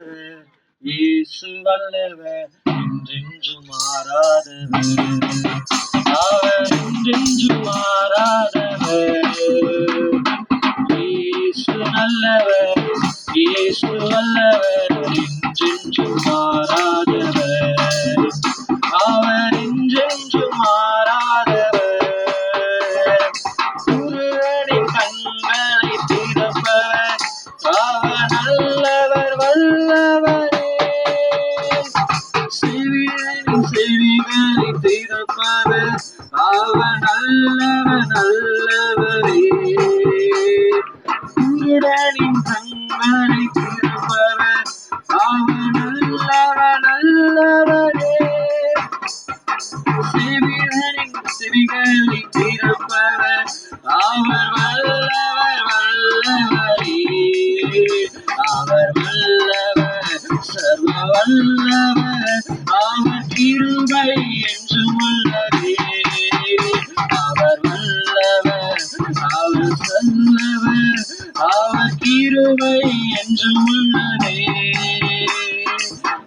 இயேசு வல்லவர் என்றென்றும் மாறாதவர். அவர் என்றென்றும் மாறாதவர். இயேசு நல்லவர். வல்லவர் அவர் கிருபை என்று உள்ளதே. அவர் வல்லவர் அவர் வல்லவர் அவர் கிருபை என்று உள்ளதே.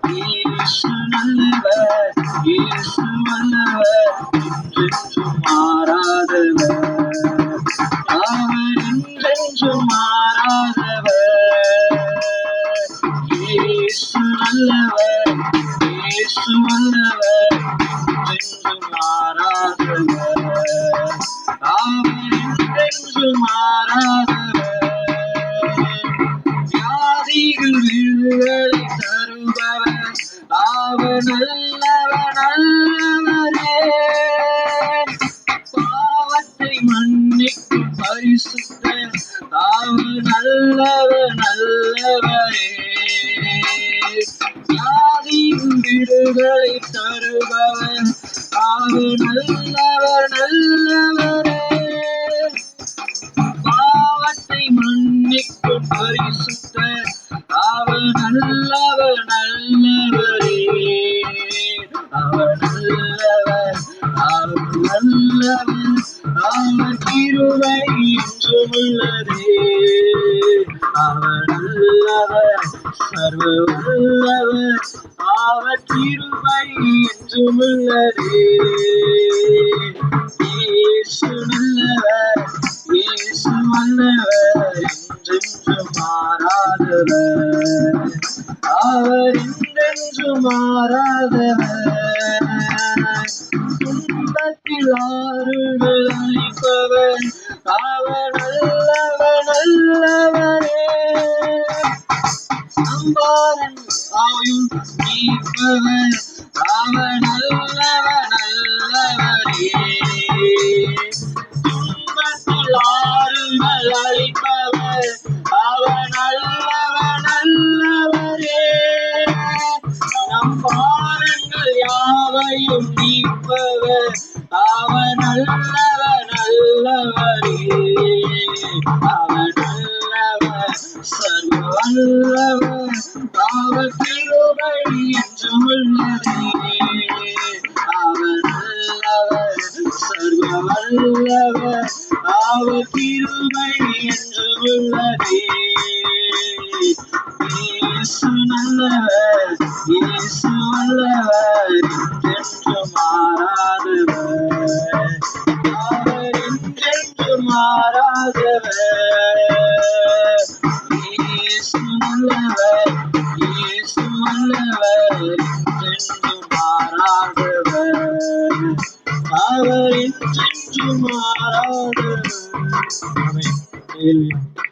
இயேசு நல்லவர் இயேசு வல்லவர் மாறாதவர். வியாதியின் விடுதலை தருபவர் அவர் நல்லவர் நல்லவரே. பாவத்தை மன்னிக்கும் பரிசுத்த அவர் நல்லவர் நல்லவரே. அவர் நல்லவர் அவர் நல்லவர் அவர் கிருவை என்றும் உள்ளதே. அவர் நல்லவர் சர்வ வல்லவர் என்றும் உள்ளதே இயேசு நல்லவர் இயேசு வல்லவர் என்றென்றும் மாறாதவர். அவர் என்றென்றும் மாறாதவர். துன்பத்தில் ஆறுதல் அளிப்பவர். அவர் நீப்பவர் அவர் நல்லவர் நல்லவரே துன்பத்தில் ஆறுதல் அளிப்பவர் அவர் நல்லவர் நல்லவரே நம் பாரங்கள் யாவையும் நீப்பவர் அவர் நல்லவர் நல்லவரே அவர் நல்லவர் சர்வ வல்லவர் அவர் கிருபை என்றும் உள்ளதே அவர் நல்லவர் சர்வ வல்லவர் அவர் கிருபை என்றும் உள்ளதே இயேசு நல்லவர் இயேசு வல்லவர் என்றென்றும் மாறாதவர் அவர் என்றென்றும் மாறாதவர் இயேசு நல்லவர் அவர் என்றென்றும் மாறாதவர் ஆமென். Hallelujah.